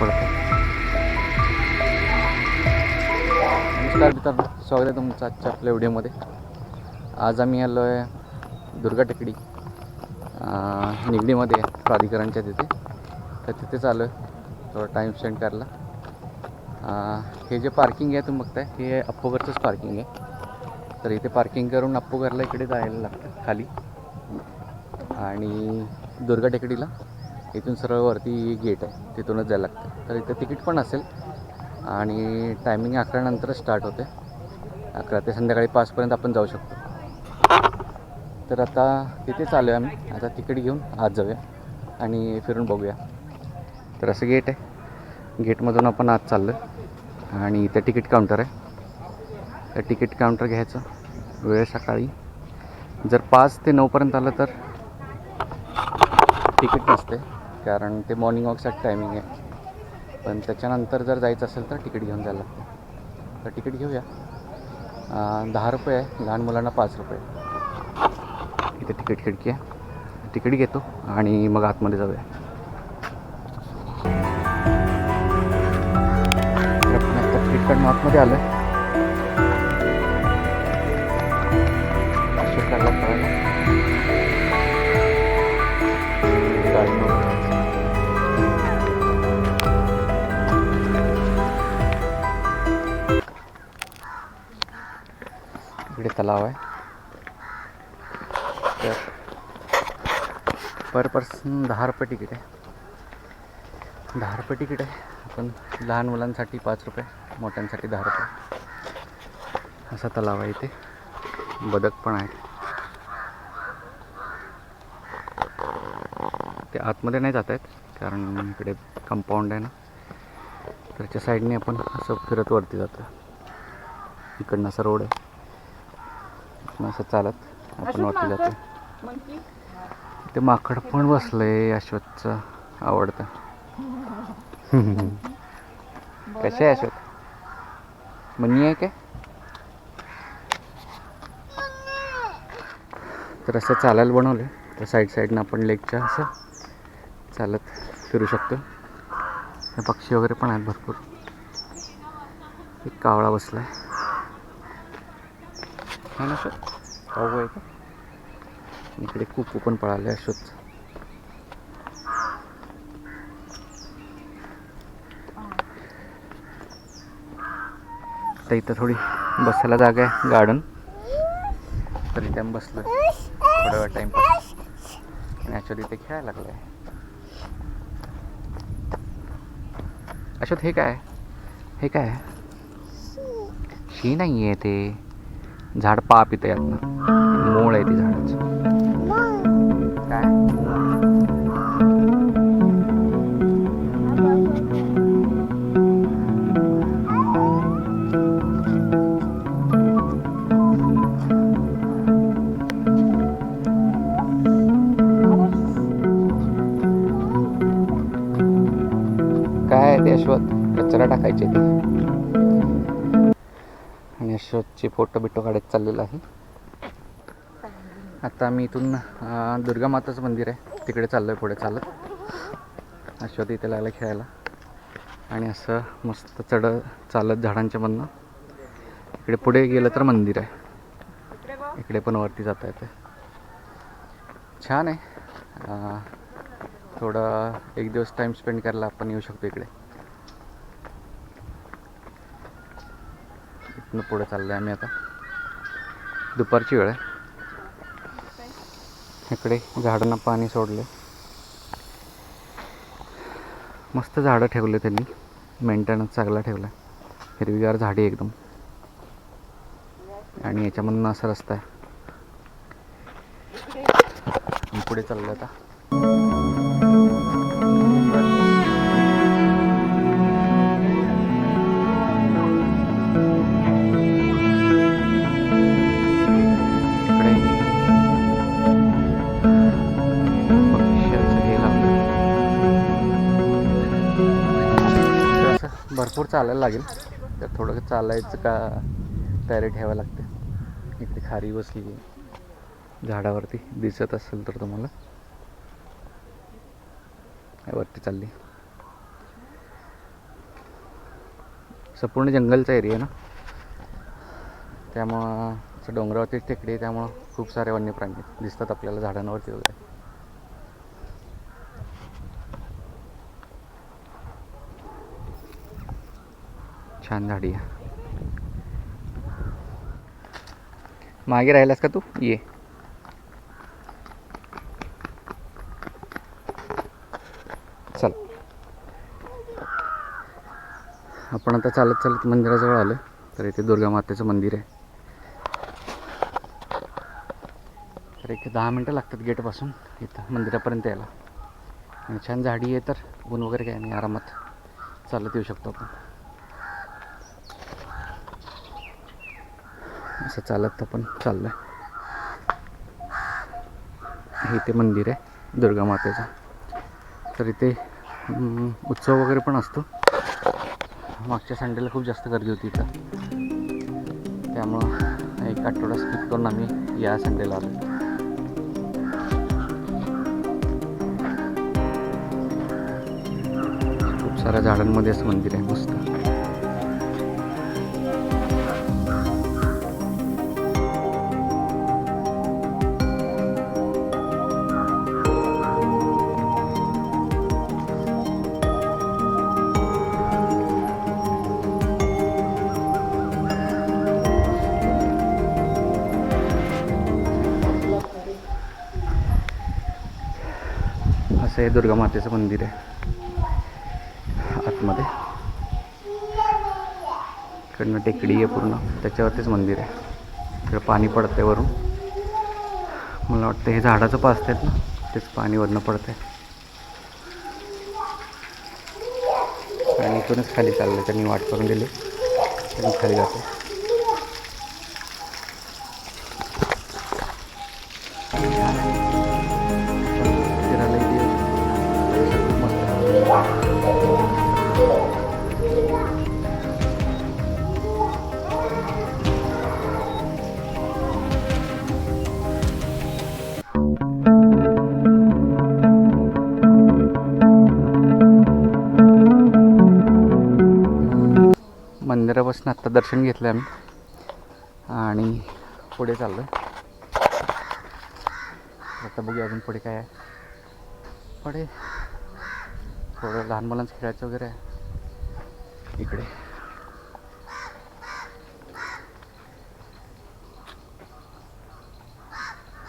पडतं नमस्कार मित्रांनो स्वागत आहे तुमचं आजच्या आपल्या व्हिडिओमध्ये. आज आम्ही आलो आहे दुर्गा टेकडी निगडीमध्ये आहे, प्राधिकरणच्या तिथे. तर तिथेच आलो आहे थोडा टाईम स्पेंड करायला हे जे पार्किंग आहे तुम्ही बघताय हे अप्पोगरचंच पार्किंग आहे. तर इथे पार्किंग करून अप्पोगरला इकडे जायला लागतं खाली. आणि दुर्गा टेकडीला. इथून सरळ वरती गेट आहे. तिथूनच जायला लागतं. तर इथं तिकीट पण असेल. आणि टायमिंग अकरानंतर स्टार्ट होते. अकरा ते संध्याकाळी पाचपर्यंत आपण जाऊ शकतो. तर आता तिथेच आलो आहे आम्ही. आता तिकीट घेऊन आत जाऊया. आणि फिरून बघूया. तर असं गेट आहे. गेटमधून आपण आत चाललो आहे आणि इथे तिकीट काउंटर आहे. तर तिकीट काउंटर घ्यायचं. वेळ सकाळी. जर पाच ते नऊपर्यंत आलं तर तिकीट नसते. कारण ते मॉर्निंग वॉकसाठी टायमिंग आहे. पण त्याच्यानंतर जर जायचं असेल तर तिकीट घेऊन जायला लागतं. तर तिकीट घेऊया. दहा रुपये आहे. लहान मुलांना पाच रुपये. इथे तिकीट खिडकी आहे. तिकीट घेतो आणि मग आतमध्ये जाऊया. तिकीट काढून आतमध्ये आलो तलाव आहे. तर पर पर्सन दहा रुपये तिकीट आहे. दहा रुपये तिकीट आहे. आपण लहान मुलांसाठी पाच रुपये मोठ्यांसाठी दहा रुपये. असा तलाव आहे इथे. बदक पण आहे. ते आतमध्ये नाही जात आहेत कारण इकडे कंपाऊंड आहे ना. त्याच्या साईडने आपण असं फिरत वरती जातो इकडनं असा रोड आहे. असं चालत. आपण वरती जातो. ते माकड पण बसलंय अश्वथचं आवडतं. कसे आहे अश्वथ? मनी आहे काय? तर असं चालायला बनवलं तर साईड साईडनं आपण लेकच्या असं चालत फिरू शकतो. पक्षी वगैरे पण आहेत भरपूर. एक कावळा बसलाय. आहे ना सर पाहू आहे का? इकडे कुपू पण पळाले अशोच तर इथं थोडी बसायला जागा आहे गार्डन तर इथे आम्ही बसलो. थोडा वेळ टाईमपास आणि ॲक्च्युली इथे खेळायला लागलं आहे. अशोत हे काय? हे काय? शी नाही आहे ते. झाड पाप इथं यातनं मूळ आहे ती झाडाचं. आणि फोटो बिटो काढत चाललेला आहे. आता आम्ही इथून दुर्गा माताचं मंदिर आहे. तिकडे चाललो आहे पुढे चालत. अश्वत इथे लागला खेळायला. आणि असं मस्त चढ चालत झाडांच्या मधनं इकडे पुढे गेलं तर मंदिर आहे. इकडे पण वरती जाता येते छान आहे. थोडं एक दिवस टाईम स्पेंड करायला आपण येऊ शकतो इकडे. इथनं पुढे चाललो आहे आम्ही आता. दुपारची वेळ आहे. इकडे झाडांना पाणी सोडले मस्त झाडं ठेवले त्यांनी. मेंटेनन्स चांगला ठेवला आहे हिरवीगार झाडी एकदम. आणि याच्यामधून असा रस्ता आहे. पुढे चाललो आता. चालायला लागेल. तर थोडं चालायचं का तयारी ठेवावी लागते. इकडे खारी बसली झाडावरती दिसत असेल तर तुम्हाला. वरती चालली. असं पूर्ण जंगलचा एरिया ना? त्यामुळं डोंगरावरती टेकडी आहे त्यामुळं खूप सारे वन्य प्राणी दिसतात आपल्याला झाडांवरती वगैरे. छान झाडी आहे. मागे राहिलास का तू? ये. चल. आपण आता चालत चालत मंदिराजवळ आलो तर इथे दुर्गा मातेचं मंदिर आहे. तर एक दहा मिनटं लागतात गेटपासून. इथं मंदिरापर्यंत यायला. आणि छान झाडी आहे तर ऊन वगैरे काय नाही आरामात चालत येऊ शकतो आपण. असं चालत आपण चाललं आहे हे इथे मंदिर आहे दुर्गा मातेचं. तर इथे उत्सव वगैरे पण असतो. मागच्या संडेला खूप जास्त गर्दी होती इथं. त्यामुळं एक आठवडा स्किप करून आम्ही या संडेला आलो. खूप साऱ्या झाडांमध्ये असं मंदिर आहे मस्त. असं हे दुर्गा मातेचं मंदिर आहे. आतमध्ये. इकडनं टेकडी आहे पूर्ण. त्याच्यावरतीच मंदिर आहे. इकडं पाणी पडतंय वरून. मला वाटतं हे झाडाचं पाचतात ना? तेच पाणी वरनं पडतंय. आणि इथूनच खाली चाललं त्यांनी वाट करून दिली. त्यांनी खाली जाते मंदिरापासून आत्ता दर्शन घेतलं आम्ही. आणि पुढे चाललो आता बघूया अजून पुढे काय आहे. पुढे थोडं लहान मुलांचं खेळायचं वगैरे आहे. इकडे.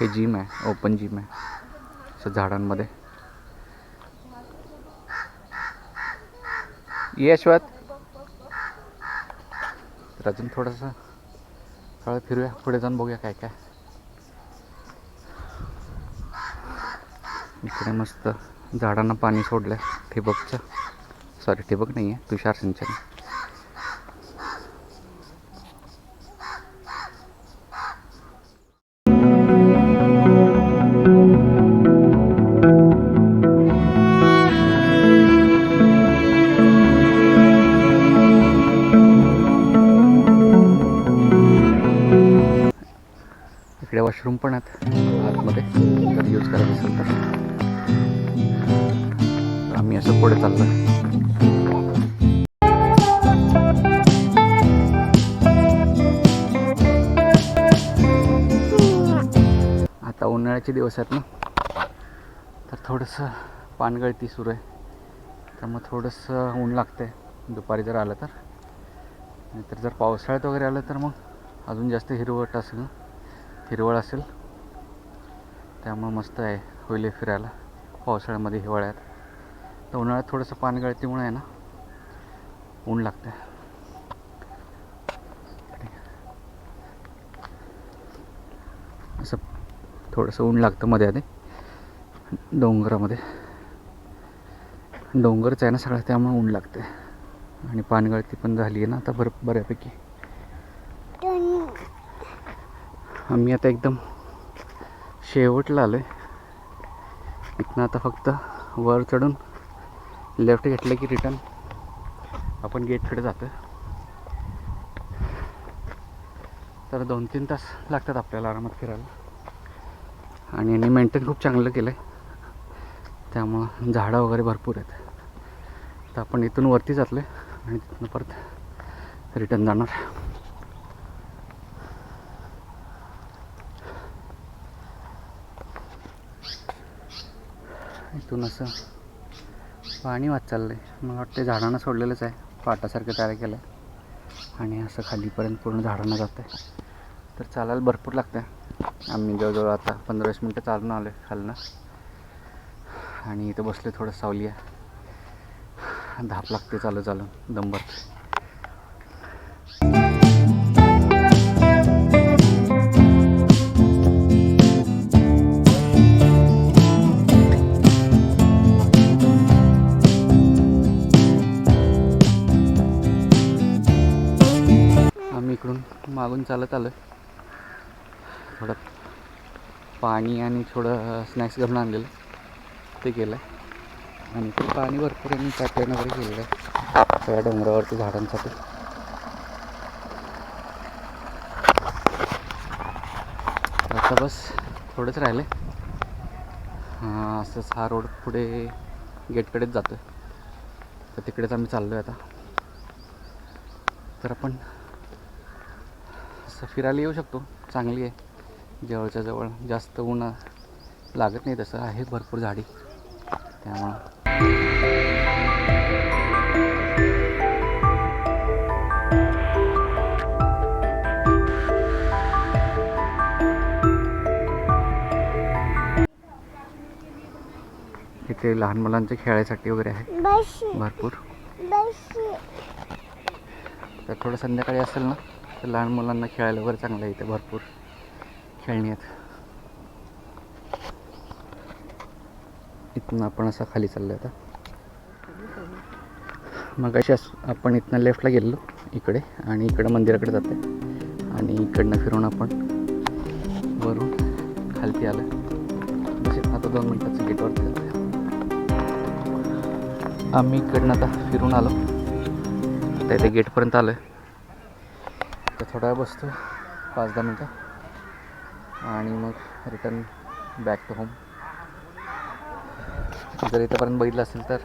हे जिम आहे ओपन जिम आहे. असं झाडांमध्ये. ये अश्वत तर अजून थोडंसं थोडं फिरूया. पुढे जाऊन बघूया काय काय. इकडे मस्त झाडांना पाणी सोडलं आहे ठिबकचं. सॉरी ठिबक नाही आहे तुषार सिंचन. आम्ही असं पुढे चाललो. आता उन्हाळ्याचे दिवस आहेत ना तर थोडंसं पानगळती सुरू आहे. त्यामुळे थोडंसं ऊन लागतं आहे दुपारी जर आलं तर. नाहीतर जर पावसाळ्यात वगैरे आलं तर मग अजून जास्त हिरवट असेल हिरवळ असेल. त्यामुळं मस्त आहे होईल फिरायला. पावसाळ्यामध्ये हिवाळ्यात. तर उन्हाळ्यात थोडंसं पानगळतीमुळे आहे ना ऊन लागतं असं थोडंसं ऊन लागतं मध्ये आधी डोंगरामध्ये. डोंगरच आहे ना सगळं त्यामुळे ऊन लागते आणि पानगळती पण झाली आहे ना आता बरं बऱ्यापैकी. आम्ही आता एकदम शेवटला आलो आहे इथनं आता फक्त वर चढून लेफ्ट घेतलं की रिटर्न आपण गेटकडे जातो तर दोन तीन तास लागतात आपल्याला आरामात फिरायला. आणि यांनी मेंटेन खूप चांगलं केलं आहे त्यामुळं झाडं वगैरे भरपूर आहेत. तर आपण इथून वरती जातलं आहे आणि तिथून परत रिटर्न जाणार. इथून असं पाणी वाच चाललं आहे मला वाटतं झाडांना सोडलेलंच आहे. पाटासारखं तयार केलं आहे आणि असं खालीपर्यंत पूर्ण झाडांना जात आहे तर चालायला भरपूर लागतं आहे आम्ही जवळजवळ आता पंधरा वीस मिनटं चालून आलो आहे खालनं. आणि इथं बसले थोडं सावली आहे. धाप लागते चालू चालून दम मागून चालत आलो थोडं पाणी आणि थोडं स्नॅक्स घालून आणलेलं. ते केलं आहे आणि ते पाणी भरपूर आम्ही पॅटर्न वगैरे केलेलं आहे. सगळ्या डोंगरावरती झाडांसाठी. आता बस थोडंच राहिलं आहे असंच हा रोड पुढे गेटकडेच जातो तर तिकडेच आम्ही चाललो आहे आता. तर आपण असं फिरायला येऊ शकतो. चांगली आहे. जवळच्या जवळ जास्त ऊन लागत नाही तसं. आहे भरपूर झाडी. त्यामुळं. इथे लहान मुलांच्या खेळायसाठी वगैरे आहे भरपूर. तर थोडं संध्याकाळी असेल ना? लहान मुलांना खेळायला वगैरे चांगलं आहे इथे भरपूर खेळणी आहेत इथून आपण असा खाली चाललो आता. मग अशी आपण इथनं लेफ्टला गेलो इकडे आणि इकडं मंदिराकडे जाते आणि इकडनं फिरून आपण वरून खालती आलं म्हणजे आता दोन मिनटाचं गेटवरती जाते आम्ही इकडनं आता फिरून आलो. आता इथे गेटपर्यंत आलो आहे थोडा वेळ बसतो. पाच दहा मिनटं. आणि मग रिटर्न बॅक टू होम जर इथंपर्यंत बघितलं असेल तर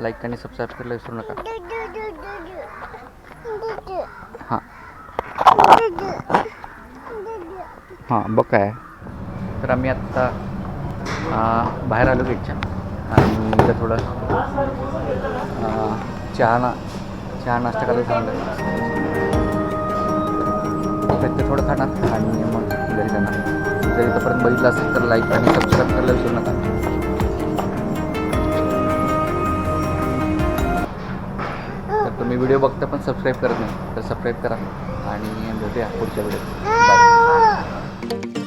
लाईक आणि सबस्क्राईब करायला विसरू नका. हां. हां बघ काय. तर आम्ही आत्ता बाहेर आलो गेटच्या आणि इथं थोडं चहा ना चहा नाश्ता करायला थांबलं ते थोडं खाणार आणि मग घरी जाणार. जर इथंपर्यंत बघितलं असेल तर लाईक आणि सबस्क्राईब करायला विसरू नका. तर तुम्ही व्हिडिओ बघता पण सबस्क्राईब करत नाही तर सबस्क्राईब करा. आणि भेटूया पुढच्या व्हिडिओ बाय